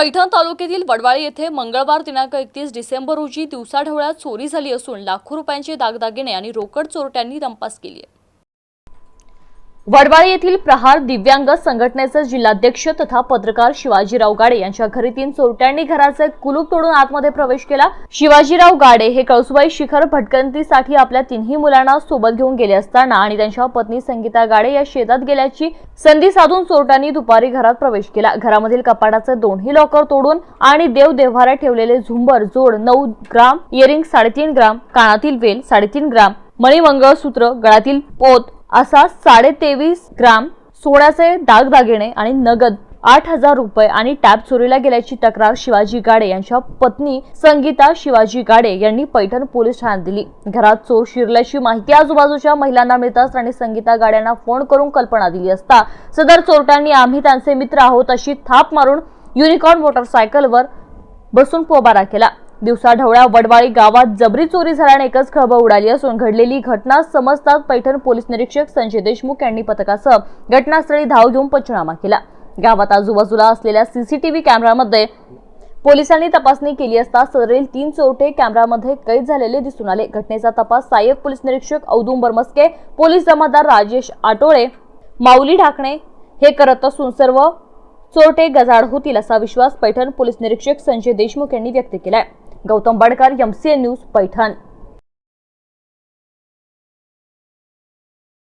पैठण तालुक्यातील वडवाळी येथे मंगळवार दिनांक एकतीस डिसेंबर रोजी दिवसाढवळ्यात चोरी झाली असून लाखो रुपयांचे दागदागिने आणि रोकड चोरट्यांनी रंपास केली आहे. वडवाळी येथील प्रहार दिव्यांग संघटनेचे जिल्हाध्यक्ष तथा पत्रकार शिवाजीराव गाडे यांच्या घरी तीन चोरट्यांनी घराचे कुलूप तोडून आतमध्ये प्रवेश केला. शिवाजीराव गाडे हे कळसुबाई शिखर भटकंतीसाठी आपल्या तिन्ही मुलांना सोबत घेऊन गेले असताना आणि त्यांच्या पत्नी संगीता गाडे या शेतात गेल्याची संधी साधून चोरट्यांनी दुपारी घरात प्रवेश केला. घरामधील कपाटाचे दोन्ही लॉकर तोडून आणि देव देव्हाऱ्यात ठेवलेले झुंबर जोड नऊ ग्राम इयरिंग साडेतीन ग्राम कानातील वेल साडेतीन ग्राम मणिमंगळसूत्र गळातील पोत असा साडे तेवीस ग्राम सोन्याचे दागदागिने आणि नगद आठ हजार रुपये आणि टॅब चोरीला गेल्याची तक्रार शिवाजी गाडे यांच्या पत्नी संगीता शिवाजी गाडे यांनी पैठण पोलीस ठाण्यात दिली. घरात चोर शिरल्याची माहिती आजूबाजूच्या महिलांना मिळताच त्यांनी संगीता गाड्यांना फोन करून कल्पना दिली असता सदर चोरट्यांनी आम्ही त्यांचे मित्र आहोत अशी थाप मारून युनिकॉर्न मोटरसायकलवर बसून पोबारा केला. दिवसाढवळ्या वडवाळी गावात जबरी चोरी झाल्याने एकच खळबळ उडाली असून घडलेली घटना समजताच पैठण पोलीस निरीक्षक संजय देशमुख यांनी पथकासह घटनास्थळी धाव घेऊन पंचनामा केला. गावात आजूबाजूला असलेल्या सीसीटीव्ही कॅमेऱ्यामध्ये पोलिसांनी तपासणी केली असता सदरील तीन चोरटे कॅमेऱ्यामध्ये कैद झालेले दिसून आले. घटनेचा तपास सहाय्यक पोलीस निरीक्षक औदुंबर बरमस्के पोलीस जमादार राजेश आटोळे माऊली ढाकणे हे करत असून सर्व चोरटे गजाड होतील असा विश्वास पैठण पोलीस निरीक्षक संजय देशमुख यांनी व्यक्त केलाय. Gautam Badkar N news Paithan.